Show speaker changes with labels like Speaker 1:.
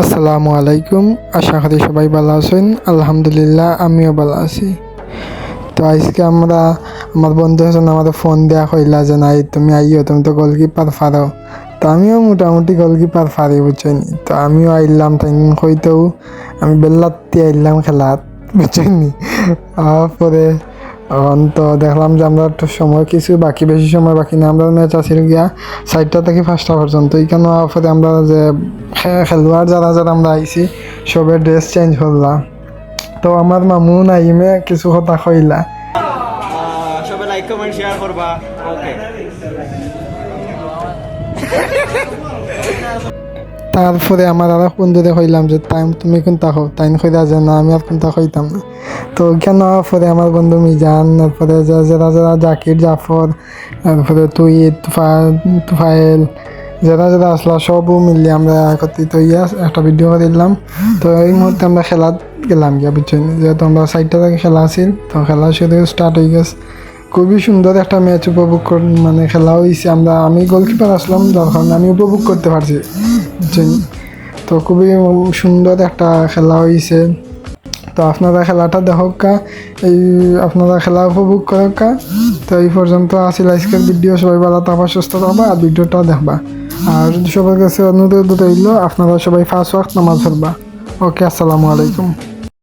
Speaker 1: আসসালামু আলাইকুম। আশা করি সবাই ভালো আছেন। আলহামদুলিল্লাহ, আমিও ভালো আছি। তো আজকে আমরা, আমার বন্ধু হাসান আমাদের ফোন দেওয়া কইলা যে, নাই, তুমি আইও তুমি তো গোলকিপার পারো তো আমিও মোটামুটি গোলকিপার পারি বুঝছেন? তো আমিও আইলাম তাই কইতেও আমি বেল্লাতে আইলাম খেলাত, বুঝছেন? তারপরে এখন তো দেখলাম যে আমরা একটু সময় কিছু বাকি, বেশি সময় বাকি না, আমরা ম্যাচ আছিল গিয়া চারটা থেকে পাঁচটা পর্যন্ত। এইখানে পরে আমরা যে খেলোয়াড় যারা যারা আমরা আইছি সবের ড্রেস চেঞ্জ করলাম তো আমার মামু নাইমে কিছু কথা কইলা।
Speaker 2: শেয়ার করবা। ওকে
Speaker 1: তারপরে আমার আর বন্ধুরে কইলাম যে তাই তুমি কোনটা হও তাই কইরা যে, না, আমি আর কোনটা কইতাম না। তো কেন? পরে আমার বন্ধু মিজান, তারপরে যারা যারা, জাকির, জাফর, তারপরে তুই, তুফা- তুফাইল যারা যারা আসলা, সবও মিলিয়ে আমরা একত্রিত ইয়া একটা ভিডিও করে দিলাম তো এই মুহূর্তে আমরা খেলা গেলাম গিয়া, বুঝছেন? যেহেতু আমরা সাইডটা থেকে খেলা আছিল, তো খেলা শুরু স্টার্ট হয়ে গেছে। খুবই সুন্দর একটা ম্যাচ উপভোগ মানে খেলা হয়েছে আমরা, আমি গোলকিপার আসলাম, যার কারণে আমি উপভোগ করতে পারছি। তো খুবই সুন্দর একটা খেলা হয়েছে তো আপনারা খেলাটা দেখক এই আপনারা খেলা উপভোগ করক তো এই পর্যন্ত আসিল আজকের ভিডিও। সবাই ভালো থাকবা, সুস্থ থাকবা, আর ভিডিওটা দেখবা। আর সবার কাছে অনুরোধ রইল, আপনারা সবাই ফার্স্ট ওয়াক্ত নামাজ পড়বা। ওকে আসসালামু আলাইকুম।